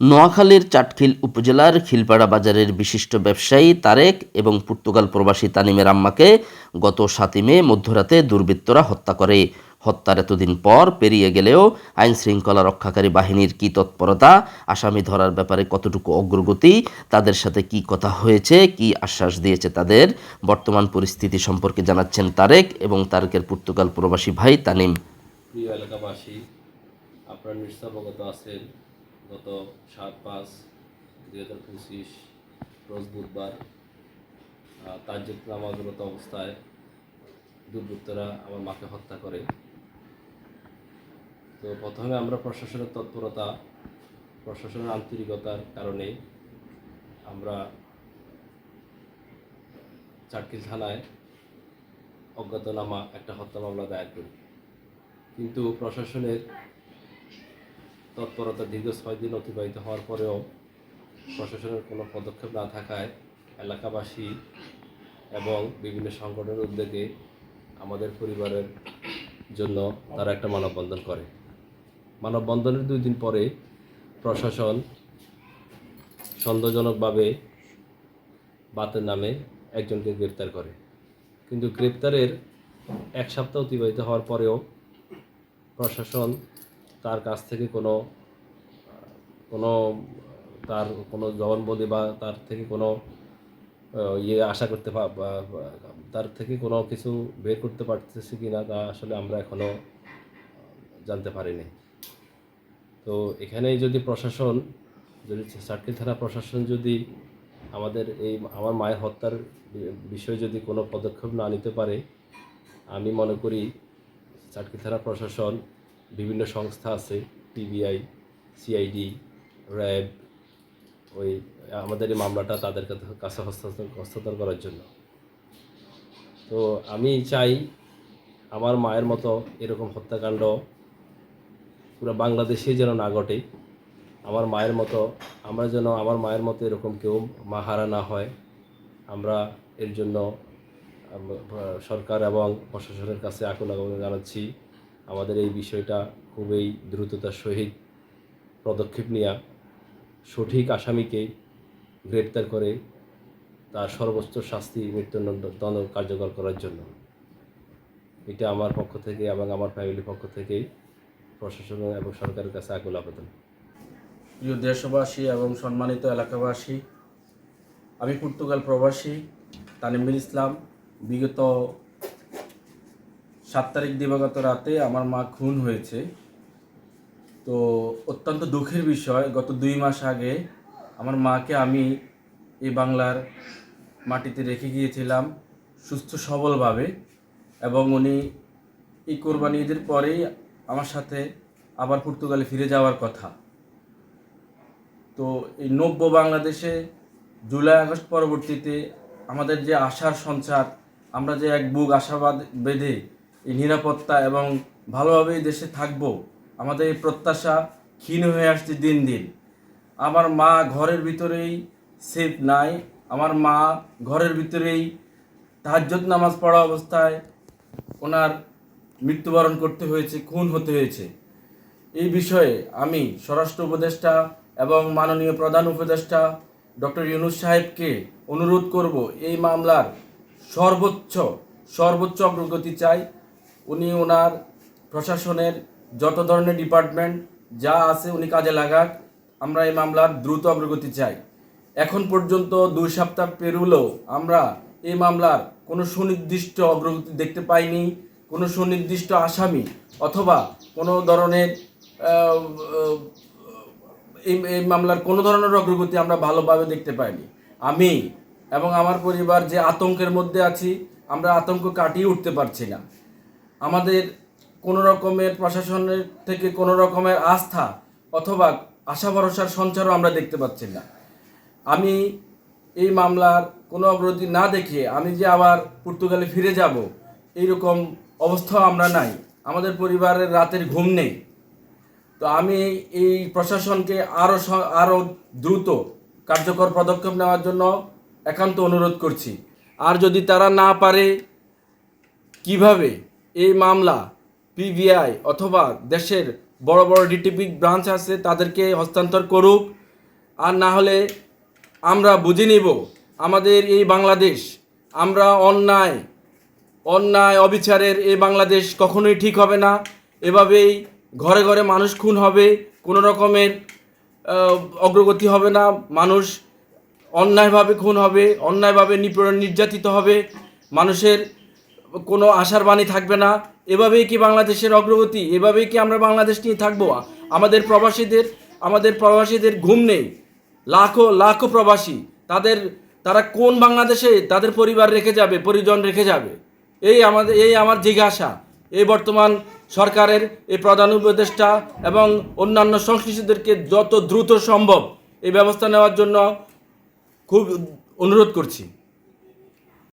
নোয়াখালীর চাটখিল উপজেলার খিলপাড়া বাজারের বিশিষ্ট ব্যবসায়ী তারেক এবং পর্তুগাল প্রবাসী তানিমের আম্মাকে গত সাতই মে মধ্যরাতে দুর্বৃত্তরা হত্যা করে। হত্যার এতদিন পর পেরিয়ে গেলেও আইন শৃঙ্খলা রক্ষাকারী বাহিনীর কী তৎপরতা, আসামি ধরার ব্যাপারে কতটুকু অগ্রগতি, তাদের সাথে কি কথা হয়েছে, কি আশ্বাস দিয়েছে তাদের, বর্তমান পরিস্থিতি সম্পর্কে জানাচ্ছেন তারেক এবং তারেকের পর্তুগাল প্রবাসী ভাই তানিম। প্রিয় এলাকাবাসী, আপনারা আছেন গত সাত পাঁচ দুই হাজার পঁচিশ রোজ বুধবার তাজ্জুদ নামাজরত অবস্থায় দুর্বৃত্তরা আমার মাকে হত্যা করে। তো প্রথমে আমরা প্রশাসনের তৎপরতা, প্রশাসনের আন্তরিকতার কারণে আমরা চাটকিল থানায় অজ্ঞাতনামা একটা হত্যা মামলা দায়ের করি। কিন্তু প্রশাসনের তৎপরতা দীর্ঘ ছয় দিন অতিবাহিত হওয়ার পরেও প্রশাসনের কোনো পদক্ষেপ না থাকায় এলাকাবাসী এবং বিভিন্ন সংগঠনের উদ্যোগে আমাদের পরিবারের জন্য তারা একটা মানববন্ধন করে। মানববন্ধনের দুই দিন পরে প্রশাসন সন্দেহজনকভাবে বাতের নামে একজনকে গ্রেপ্তার করে। কিন্তু গ্রেপ্তারের এক সপ্তাহ অতিবাহিত হওয়ার পরেও প্রশাসন তার কাছ থেকে কোনো কোনো, তার কোনো জবানবন্দি বা তার থেকে কোনো ইয়ে আশা করতে তার থেকে কোনো কিছু বের করতে পারতেছি কি না তা আসলে আমরা এখনও জানতে পারিনি। তো এখানেই যদি প্রশাসন, যদি সার্কিল থানা প্রশাসন যদি আমাদের এই আমার মায়ের হত্যার বিষয়ে যদি কোনো পদক্ষেপ না নিতে পারে, আমি মনে করি চাটকি থানা প্রশাসন বিভিন্ন সংস্থা আছে পিবিআই সিআইডি, র্যাব, ওই আমাদের এই মামলাটা তাদের কাছে- হস্তান্তর হস্তান্তর করার জন্য। তো আমি চাই আমার মায়ের মতো এরকম হত্যাকাণ্ড পুরো বাংলাদেশে যেন না ঘটে। আমার মায়ের মতো, আমরা যেন আমার মায়ের মতো এরকম কেউ মা হারা না হয়। আমরা এর জন্য সরকার এবং প্রশাসনের কাছে আকুল আবেদন জানাচ্ছি। আমাদের এই বিষয়টা খুবই দ্রুততার সহিত পদক্ষেপ নেওয়া সঠিক আসামিকে গ্রেপ্তার করে তার সর্বোচ্চ শাস্তি মৃত্যুদণ্ড কার্যকর করার জন্য। এটা আমার পক্ষ থেকে এবং আমার ফ্যামিলির পক্ষ থেকে প্রশাসন এবং সরকারের কাছে আকুল আবেদন। প্রিয় দেশবাসী এবং সম্মানিত এলাকাবাসী, আমি পর্তুগাল প্রবাসী তানিমুল ইসলাম, বিগত সাত তারিখ দিবাগত রাতে আমার মা খুন হয়েছে। তো অত্যন্ত দুঃখের বিষয়, গত দুই মাস আগে আমার মাকে আমি এই বাংলার মাটিতে রেখে গিয়েছিলাম সুস্থ সবলভাবে এবং উনি এই কোরবানি ঈদের পরেই আমার সাথে আবার পর্তুগালে ফিরে যাওয়ার কথা। তো এই নব্য বাংলাদেশে জুলাই, আগস্ট পরবর্তীতে আমাদের যে আশার সঞ্চার, আমরা যে এক বুক আশাবাদ বেঁধে নিরাপত্তা এবং ভালোভাবে এই দেশে থাকব, আমাদের এই প্রত্যাশা ক্ষীণ হয়ে আসছে দিন দিন। আমার মা ঘরের ভিতরেই সেফ নাই, আমার মা ঘরের ভিতরেই তাহাজ্জত নামাজ পড়া অবস্থায় ওনার মৃত্যুবরণ করতে হয়েছে, খুন হতে হয়েছে। এই বিষয়ে আমি স্বরাষ্ট্র উপদেষ্টা এবং মাননীয় প্রধান উপদেষ্টা ডক্টর ইউনুস সাহেবকে অনুরোধ করব, এই মামলার সর্বোচ্চ সর্বোচ্চ অগ্রগতি চাই। উনি ওনার প্রশাসনের যত ধরনের ডিপার্টমেন্ট যা আছে উনি কাজে লাগাক, আমরা এই মামলার দ্রুত অগ্রগতি চাই। এখন পর্যন্ত দুই সপ্তাহ পেরুলেও আমরা এই মামলার কোনো সুনির্দিষ্ট অগ্রগতি দেখতে পাইনি, কোনো সুনির্দিষ্ট আসামি অথবা কোনো ধরনের এই মামলার কোনো ধরনের অগ্রগতি আমরা ভালোভাবে দেখতে পাইনি। আমি এবং আমার পরিবার যে আতঙ্কের মধ্যে আছি, আমরা আতঙ্ক কাটিয়ে উঠতে পারছি না। আমাদের কোনো রকমের প্রশাসনের থেকে কোনো রকমের আস্থা অথবা আশা ভরসার সঞ্চারও আমরা দেখতে পাচ্ছি না। আমি এই মামলার কোনো অগ্রগতি না দেখে আমি যে আবার পর্তুগালে ফিরে যাব, এইরকম অবস্থাও আমরা নাই। আমাদের পরিবারের রাতের ঘুম নেই। তো আমি এই প্রশাসনকে আরও আরও দ্রুত কার্যকর পদক্ষেপ নেওয়ার জন্য একান্ত অনুরোধ করছি। আর যদি তারা না পারে, কীভাবে এই মামলা পিবিআই অথবা দেশের বড় বড় ডিটিপি ব্রাঞ্চ আছে, তাদেরকে হস্তান্তর করুক। আর না হলে আমরা বুঝে নিব, আমাদের এই বাংলাদেশ, আমরা অন্যায় অন্যায় অবিচারের এই বাংলাদেশ কখনোই ঠিক হবে না। এভাবেই ঘরে ঘরে মানুষ খুন হবে, কোনো রকমের অগ্রগতি হবে না। মানুষ অন্যায়ভাবে খুন হবে, অন্যায়ভাবে নিপীড়ন নির্যাতিত হবে। মানুষের কোনো আশার বাণী থাকবে না। এভাবেই কি বাংলাদেশের অগ্রগতি? এভাবেই কি আমরা বাংলাদেশ নিয়ে থাকব? আমাদের প্রবাসীদের আমাদের প্রবাসীদের ঘুম নেই। লাখো লাখো প্রবাসী, তাদের, তারা কোন বাংলাদেশে তাদের পরিবার রেখে যাবে, পরিজন রেখে যাবে? এই আমাদের, এই আমার জিজ্ঞাসা। এই বর্তমান সরকারের এই প্রধান উপদেষ্টা এবং অন্যান্য সংশ্লিষ্টদেরকে যত দ্রুত সম্ভব এই ব্যবস্থা নেওয়ার জন্য খুব অনুরোধ করছি।